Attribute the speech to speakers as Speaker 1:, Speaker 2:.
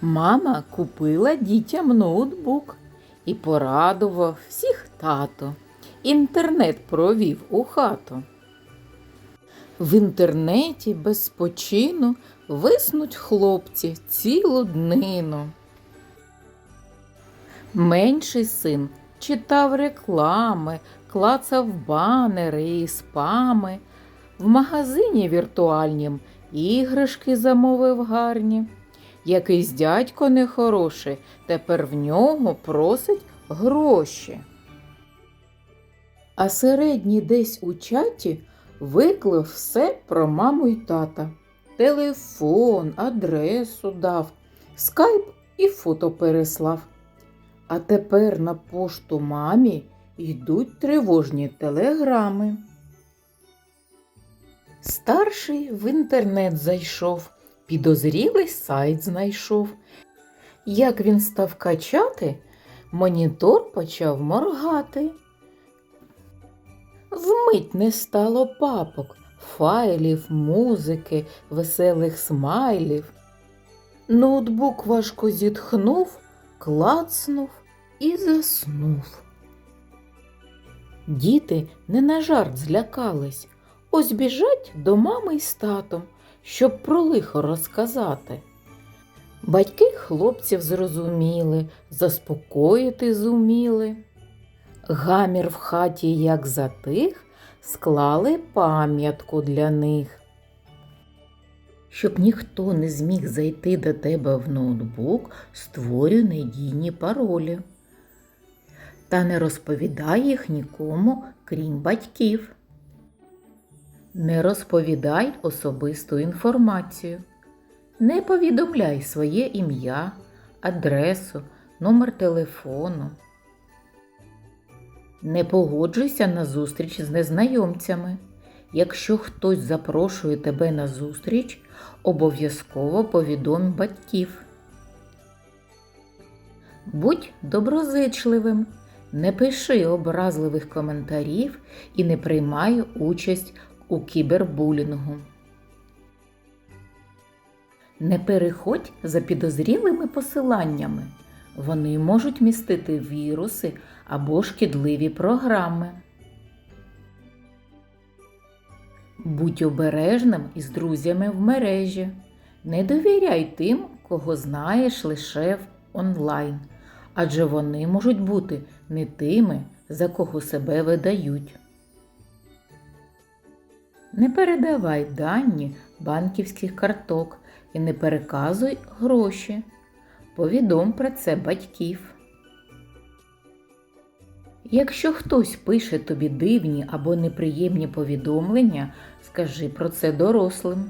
Speaker 1: Мама купила дітям ноутбук і порадував всіх тато. Інтернет провів у хату. В інтернеті без спочину виснуть хлопці цілу днину. Менший син читав реклами, клацав банери і спами. В магазині віртуальнім іграшки замовив гарні. Якийсь дядько нехороший тепер в нього просить гроші. А середній десь у чаті виклав все про маму й тата. Телефон, адресу дав, скайп і фото переслав. А тепер на пошту мамі йдуть тривожні телеграми. Старший в інтернет зайшов, підозрілий сайт знайшов. Як він став качати, монітор почав моргати. Вмить не стало папок, файлів, музики, веселих смайлів. Ноутбук важко зітхнув, клацнув і заснув. Діти не на жарт злякались, ось біжать до мами й з татом, щоб про лихо розказати. Батьки хлопців зрозуміли, заспокоїти зуміли. Гамір в хаті, як затих, склали пам'ятку для них. Щоб ніхто не зміг зайти до тебе в ноутбук, створюй надійні паролі. Та не розповідай їх нікому, крім батьків. Не розповідай особисту інформацію. Не повідомляй своє ім'я, адресу, номер телефону. Не погоджуйся на зустріч з незнайомцями. Якщо хтось запрошує тебе на зустріч, обов'язково повідомь батьків. Будь доброзичливим, не пиши образливих коментарів і не приймай участь у кібербулінгу. Не переходь за підозрілими посиланнями. Вони можуть містити віруси або шкідливі програми. Будь обережним із друзями в мережі. Не довіряй тим, кого знаєш лише в онлайн, адже вони можуть бути не тими, за кого себе видають. Не передавай дані банківських карток і не переказуй гроші. Повідом про це батьків. Якщо хтось пише тобі дивні або неприємні повідомлення, скажи про це дорослим.